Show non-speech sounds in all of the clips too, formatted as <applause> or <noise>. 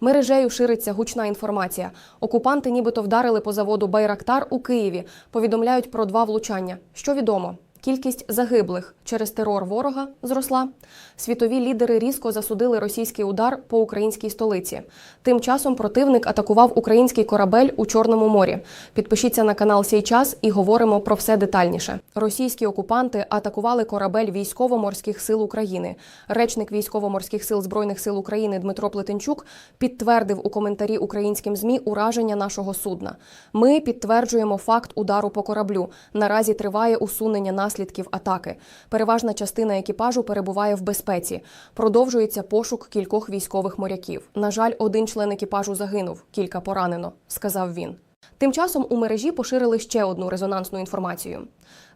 Мережею шириться гучна інформація. Окупанти нібито вдарили по заводу Байрактар у Києві. Повідомляють про два влучання. Що відомо? Кількість загиблих через терор ворога зросла. Світові лідери різко засудили російський удар по українській столиці. Тим часом противник атакував український корабель у Чорному морі. Підпишіться на канал «Сей час» і говоримо про все детальніше. Російські окупанти атакували корабель військово-морських сил України. Речник військово-морських сил збройних сил України Дмитро Плетенчук підтвердив у коментарі українським змі ураження нашого судна. Ми підтверджуємо факт удару по кораблю. Наразі триває усунення наслідків атаки. Переважна частина екіпажу перебуває в безпеці. Продовжується пошук кількох військових моряків. На жаль, один член екіпажу загинув, кілька поранено, сказав він. Тим часом у мережі поширили ще одну резонансну інформацію.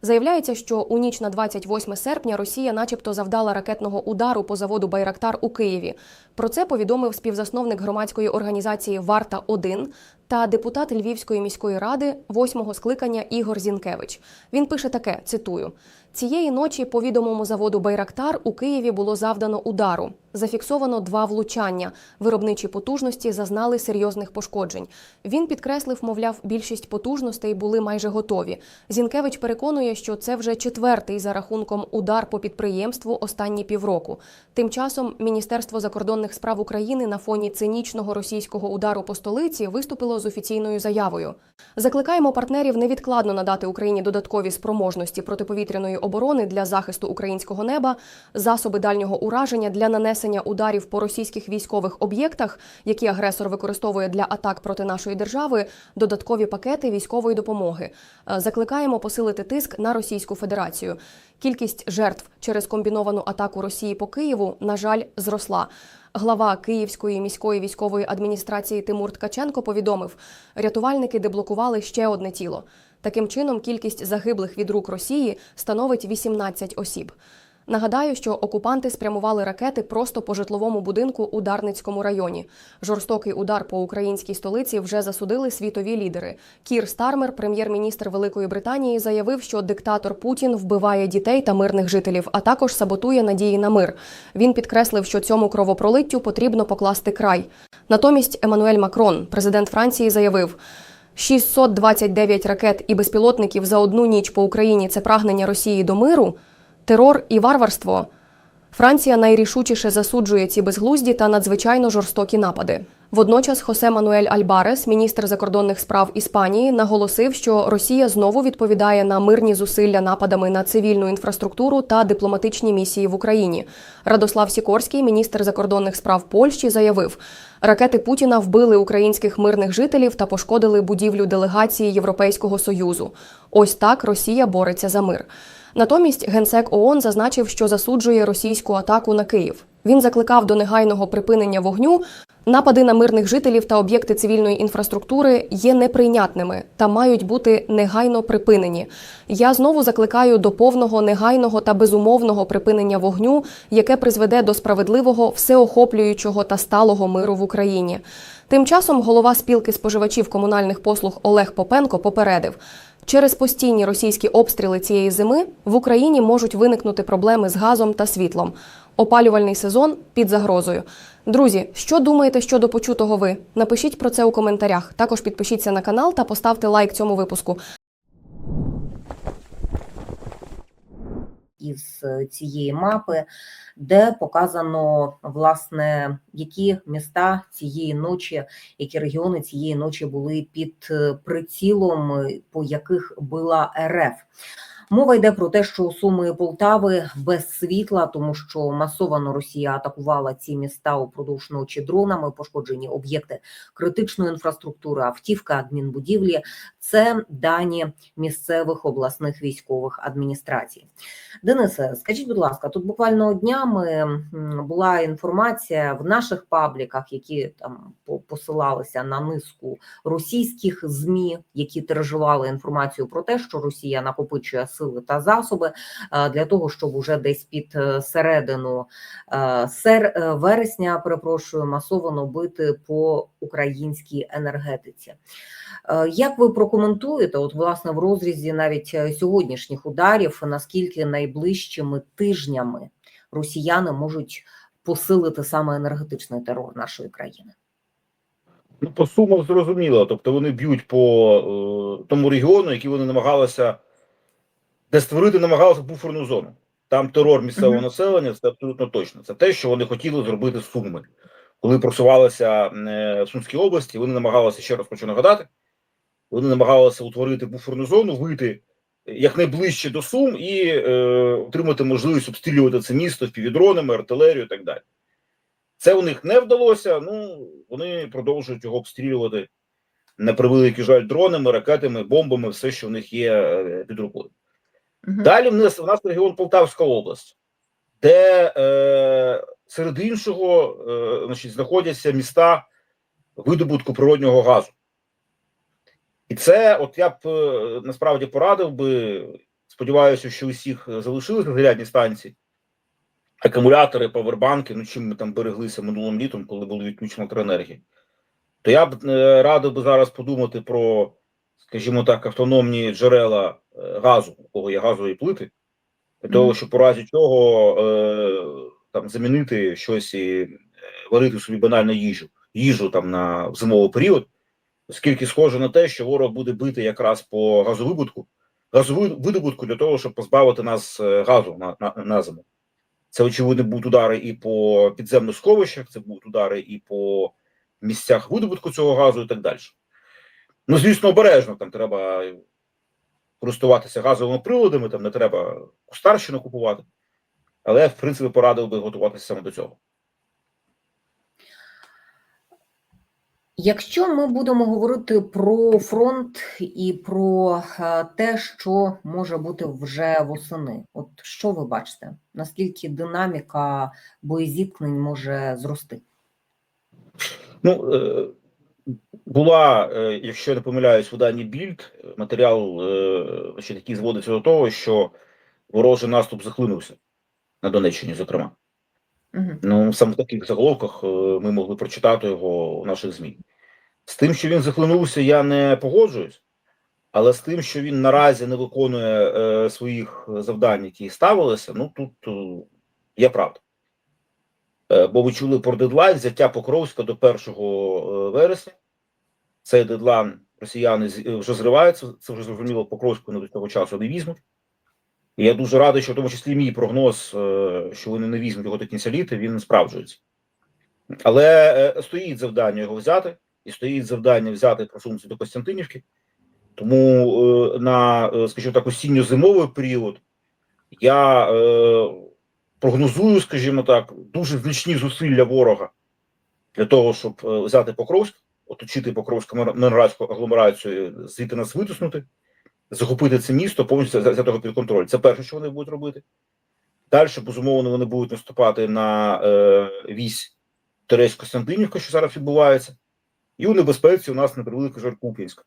Заявляється, що у ніч на 28 серпня Росія, начебто, завдала ракетного удару по заводу Байрактар у Києві. Про це повідомив співзасновник громадської організації Варта 1 та депутат Львівської міської ради восьмого скликання Ігор Зінкевич. Він пише таке: цитую. Цієї ночі по відомому заводу Байрактар у Києві було завдано удару. Зафіксовано два влучання. Виробничі потужності зазнали серйозних пошкоджень. Він підкреслив, мовляв, більшість потужностей були майже готові. Зінкевич переконує, що це вже четвертий за рахунком удар по підприємству останні півроку. Тим часом Міністерство закордонних справ України на фоні цинічного російського удару по столиці виступило з офіційною заявою. Закликаємо партнерів невідкладно надати Україні додаткові спроможності протиповітряної оборони для захисту українського неба, засоби дальнього ураження для нанесення ударів по російських військових об'єктах, які агресор використовує для атак проти нашої держави, додаткові пакети військової допомоги. Е, Закликаємо посилити тиск на Російську Федерацію. Кількість жертв через комбіновану атаку Росії по Києву, на жаль, зросла. Глава Київської міської військової адміністрації Тимур Ткаченко повідомив, рятувальники деблокували ще одне тіло. Таким чином, кількість загиблих від рук Росії становить 18 осіб. Нагадаю, що окупанти спрямували ракети просто по житловому будинку у Дарницькому районі. Жорстокий удар по українській столиці вже засудили світові лідери. Кір Стармер, прем'єр-міністр Великої Британії, заявив, що диктатор Путін вбиває дітей та мирних жителів, а також саботує надії на мир. Він підкреслив, що цьому кровопролиттю потрібно покласти край. Натомість Еммануель Макрон, президент Франції, заявив. 629 ракет і безпілотників за одну ніч по Україні це прагнення Росії до миру, терор і варварство. Франція найрішучіше засуджує ці безглузді та надзвичайно жорстокі напади. Водночас Хосе Мануель Альбарес, міністр закордонних справ Іспанії, наголосив, що Росія знову відповідає на мирні зусилля нападами на цивільну інфраструктуру та дипломатичні місії в Україні. Радослав Сікорський, міністр закордонних справ Польщі, заявив, ракети Путіна вбили українських мирних жителів та пошкодили будівлю делегації Європейського союзу. Ось так Росія бореться за мир. Натомість генсек ООН зазначив, що засуджує російську атаку на Київ. Він закликав до негайного припинення вогню. Напади на мирних жителів та об'єкти цивільної інфраструктури є неприйнятними та мають бути негайно припинені. Я знову закликаю до повного негайного та безумовного припинення вогню, яке призведе до справедливого, всеохоплюючого та сталого миру в Україні. Тим часом голова спілки споживачів комунальних послуг Олег Попенко попередив. Через постійні російські обстріли цієї зими в Україні можуть виникнути проблеми з газом та світлом. Опалювальний сезон під загрозою. Друзі, що думаєте щодо почутого ви? Напишіть про це у коментарях. Також підпишіться на канал та поставте лайк цьому випуску. Із цієї мапи, де показано власне які міста цієї ночі, які регіони цієї ночі були під е, прицілом, е, по яких била РФ. Мова йде про те, що Суми Полтави без світла, тому що масовано Росія атакувала ці міста упродовж ночі дронами, пошкоджені об'єкти критичної інфраструктури, автівка, адмінбудівлі. Це дані місцевих обласних військових адміністрацій. Денисе, скажіть, будь ласка, тут буквально днями була інформація в наших пабліках, які там по- посилалися на низку російських змі, які тиражували інформацію про те, що Росія накопичує та засоби е, для того, щоб уже десь під е, середину е, сер вересня, перепрошую, масово бити по українській енергетиці. Як ви прокоментуєте, от власне в розрізі навіть сьогоднішніх ударів, наскільки найближчими тижнями росіяни можуть посилити саме енергетичний терор нашої країни? Ну, по сумах зрозуміло. Тобто вони б'ють по е, тому регіону, який вони намагалися, де створити намагалися буферну зону. Там терор місцевого Мгм. населення, це абсолютно точно. Це те, що вони хотіли зробити з Суми. Коли просувалися е, в Сумській області, вони намагалися ще раз хочу нагадати. Вони намагалися утворити буферну зону, вийти якнайближче до Сум і е, отримати можливість обстрілювати це місто півдронами, артилерію і так далі. Це у них не вдалося. Ну вони продовжують його обстрілювати на превеликий жаль дронами, ракетами, бомбами, все, що в них є е, під рукою. Мгм. Далі в нас у нас регіон Полтавська область, де е, серед іншого е, значить, знаходяться міста видобутку природнього газу. І це, от я б е, насправді порадив би, сподіваюся, що усіх залишилися зарядні станції, акумулятори, павербанки, ну чим ми там береглися минулим літом, коли були відключені електроенергії. То я б е, радив би зараз подумати про, скажімо так, автономні джерела е, газу, у кого є газові плити, для того, щоб у разі чого е, там замінити щось і е, варити собі банальну їжу, їжу там на зимовий період, оскільки схоже на те, що ворог буде бити якраз по газовидобутку, газовидобутку для того, щоб позбавити нас е, газу на, на, на зиму. Це очевидно будуть удари і по підземних сховищах, це будуть удари і по місцях видобутку цього газу, і так далі. Ну, звісно, обережно там треба користуватися газовими приладами, там не треба кустарщину купувати. Але в принципі, порадив би готуватися саме до цього. Якщо ми будемо говорити про фронт і про е, те, що може бути вже восени, от що ви бачите? Наскільки динаміка боєзіткнень може зрости? Ну, е, була, е, якщо я не помиляюсь, в виданні Більд матеріал, е, значить, який зводиться до того, що ворожий наступ захлинувся на Донеччині, зокрема. Ну, саме в таких заголовках е, ми могли прочитати його у наших ЗМІ. З тим, що він захлинувся, я не погоджуюсь, але з тим, що він наразі не виконує е, своїх завдань, які ставилися, ну тут е, є правда. Е, бо ви чули про дедлайн взяття Покровська до 1 е, вересня. Цей дедлайн росіяни е, вже зриваються. Це вже зрозуміло, Покровську не до того часу не візьмуть. І я дуже радий, що в тому числі мій прогноз, е, що вони не візьмуть його до кінця літа, він справджується. Але е, стоїть завдання його взяти, і стоїть завдання взяти просунутися до Костянтинівки. Тому на, скажімо так, осінньо-зимовий період я прогнозую, скажімо так, дуже значні зусилля ворога для того, щоб взяти Покровськ, оточити Покровську Мирноградську агломерацію, звідти нас витиснути, захопити це місто, повністю взяти під контроль. Це перше, що вони будуть робити. Далі, безумовно, вони будуть наступати на е, вісь Терець Костянтинівка, що зараз відбувається, і у небезпеці у нас на превеликий жаль Куп'янськ.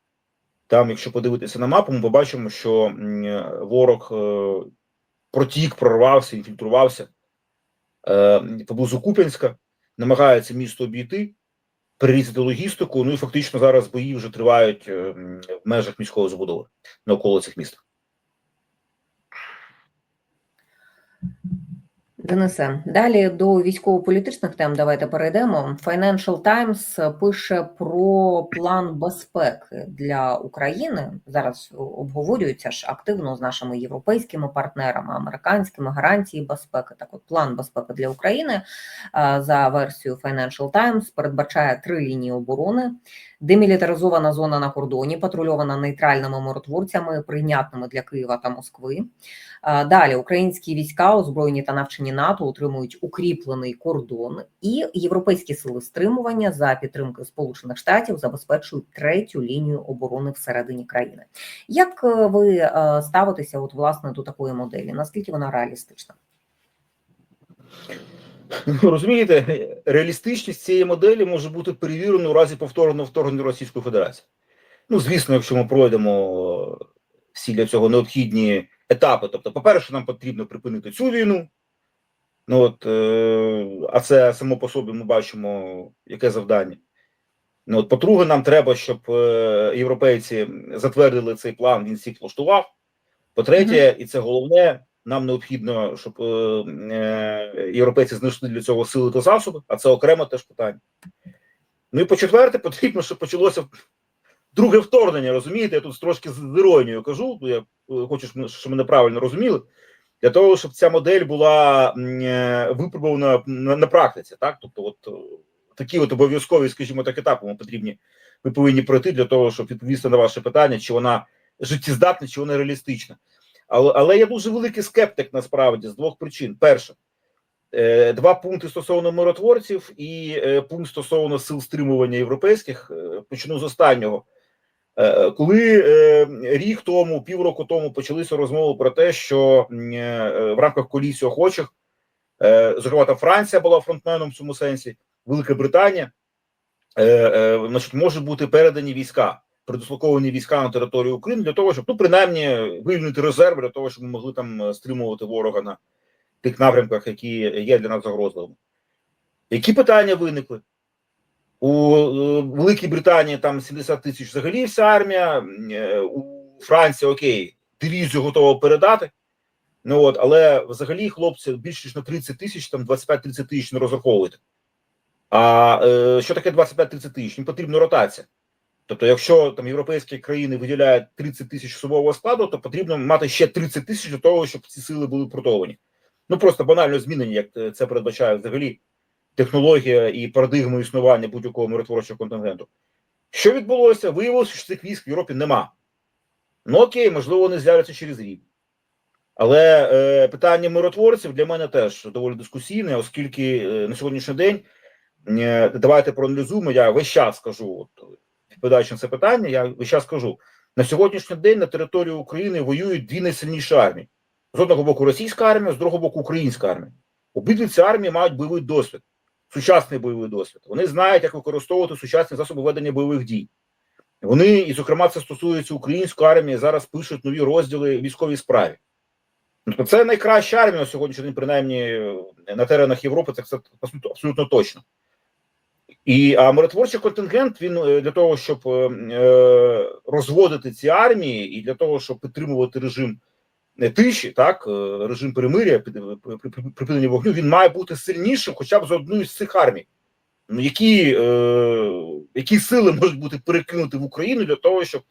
Там, якщо подивитися на мапу, ми побачимо, що ворог е, протік, прорвався, інфільтрувався е, поблизу Куп'янська, намагається місто обійти, перерізати логістику. Ну і фактично зараз бої вже тривають е, в межах міської забудови на околицях міста. Денисе, далі до військово-політичних тем давайте перейдемо. Financial Times пише про план безпеки для України. Зараз обговорюється ж активно з нашими європейськими партнерами, американськими гарантії безпеки. Так, от план безпеки для України е, за версією Financial Times передбачає три лінії оборони. Демілітаризована зона на кордоні, патрульована нейтральними миротворцями, прийнятними для Києва та Москви. Далі українські війська, озброєні та навчені НАТО, утримують укріплений кордон, і європейські сили стримування за підтримки Сполучених Штатів забезпечують третю лінію оборони всередині країни. Як е, ви е, ставитеся, от власне до такої моделі? Наскільки вона реалістична? <laughs> Розумієте, реалістичність цієї моделі може бути перевірена у разі повторного вторгнення Російської Федерації. Ну, звісно, якщо ми пройдемо всі для цього необхідні етапи. Тобто, по-перше, нам потрібно припинити цю війну. Ну от, е, а це само по собі ми бачимо, яке завдання. Ну, от, по-друге, нам треба, щоб е, європейці затвердили цей план, він всіх влаштував. По-третє, і це головне, нам необхідно, щоб е, е, європейці знайшли для цього сили та засоби, а це окремо теж питання. Ну і по-четверте, потрібно, щоб почалося друге вторгнення. Розумієте, я тут трошки з іронією кажу. Я е, хочу, щоб- мене правильно розуміли. Для того, щоб ця модель була м, випробована на, практиці, так тобто, от такі от обов'язкові, скажімо так, етапи ми потрібні, ми повинні пройти для того, щоб відповісти на ваше питання, чи вона життєздатна, чи вона реалістична. Але, але я дуже великий скептик насправді з двох причин: перше, е, два пункти стосовно миротворців і е, пункт стосовно сил стримування європейських. Е, Почну з останнього. Коли рік тому, півроку тому почалися розмови про те, що в рамках коаліції охочих, зокрема там Франція була фронтменом в цьому сенсі, Велика Британія, значить, можуть бути передані війська, предислоковані війська на територію України для того, щоб ну принаймні вивільнити резерв для того, щоб ми могли там е, стримувати ворога на тих напрямках, які є для нас загрозливими. Які питання виникли? У е, Великій Британії там 70 тисяч взагалі вся армія, е, у Франції окей, дивізію готова передати. Ну от, але взагалі хлопці більше ніж на 30 тисяч, там 25-30 тисяч не розраховуєте. А е, що таке 25-30 тисяч? Їм потрібна ротація. Тобто, якщо там європейські країни виділяють 30 тисяч особового складу, то потрібно мати ще 30 тисяч для того, щоб ці сили були протовані. Ну просто банально змінені, як е, це передбачає взагалі технологія і парадигма існування будь-якого миротворчого контингенту. Що відбулося? Виявилося, що цих військ в Європі нема. Ну окей, можливо, вони з'являться через рік. Але е, питання миротворців для мене теж доволі дискусійне, оскільки е, на сьогоднішній день е, давайте проаналізуємо. Я весь час скажу, от, відповідаючи на це питання, я час скажу: на сьогоднішній день на території України воюють дві найсильніші армії: з одного боку російська армія, з другого боку українська армія. Обидві ці армії мають бойовий досвід, сучасний бойовий досвід. Вони знають, як використовувати сучасні засоби ведення бойових дій. Вони, і зокрема, це стосується української армії, зараз пишуть нові розділи військовій справі. Тобто це найкраща армія на сьогоднішній день, принаймні на теренах Європи, це, абсолютно точно. І а миротворчий контингент він е, для того, щоб е, е, розводити ці армії, і для того, щоб підтримувати режим не тиші, так е, режим перемиря, під- е, при- при- при- припинення вогню, він має бути сильнішим, хоча б за одну з цих армій. Ну які, е, які сили можуть бути перекинуті в Україну для того, щоб,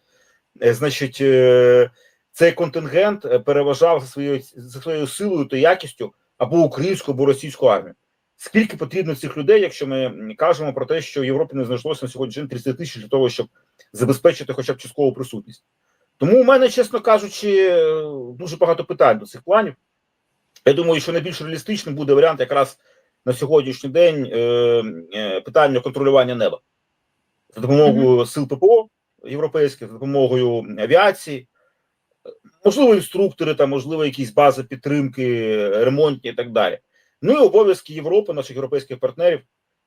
е, значить, е, цей контингент е, переважав за своєю за своєю силою та якістю або українську, або російську армію. Скільки потрібно цих людей, якщо ми кажемо про те, що в Європі не знайшлося на сьогодні 30 тисяч для того, щоб забезпечити хоча б часткову присутність? Тому у мене, чесно кажучи, дуже багато питань до цих планів. Я думаю, що найбільш реалістичним буде варіант якраз на сьогоднішній день е, е, питання контролювання неба за допомогою сил ППО європейських, за допомогою авіації, можливо, інструктори, там, можливо, якісь бази підтримки, ремонтні і так далі. Ну і обов'язки Європи, наших європейських партнерів,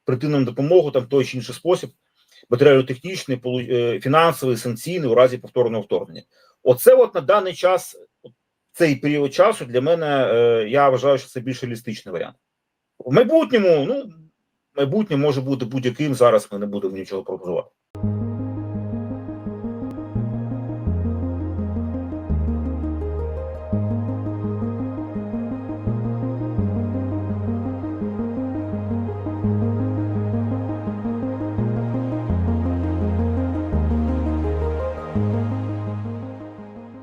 прийти нам допомогу там в той чи інший спосіб, матеріально-технічний, е, фінансовий, санкційний у разі повторного вторгнення. Оце от на даний час, цей період часу для мене е, я вважаю, що це більш реалістичний варіант. В майбутньому, ну, майбутнє може бути будь-яким. Зараз ми не будемо нічого прогнозувати.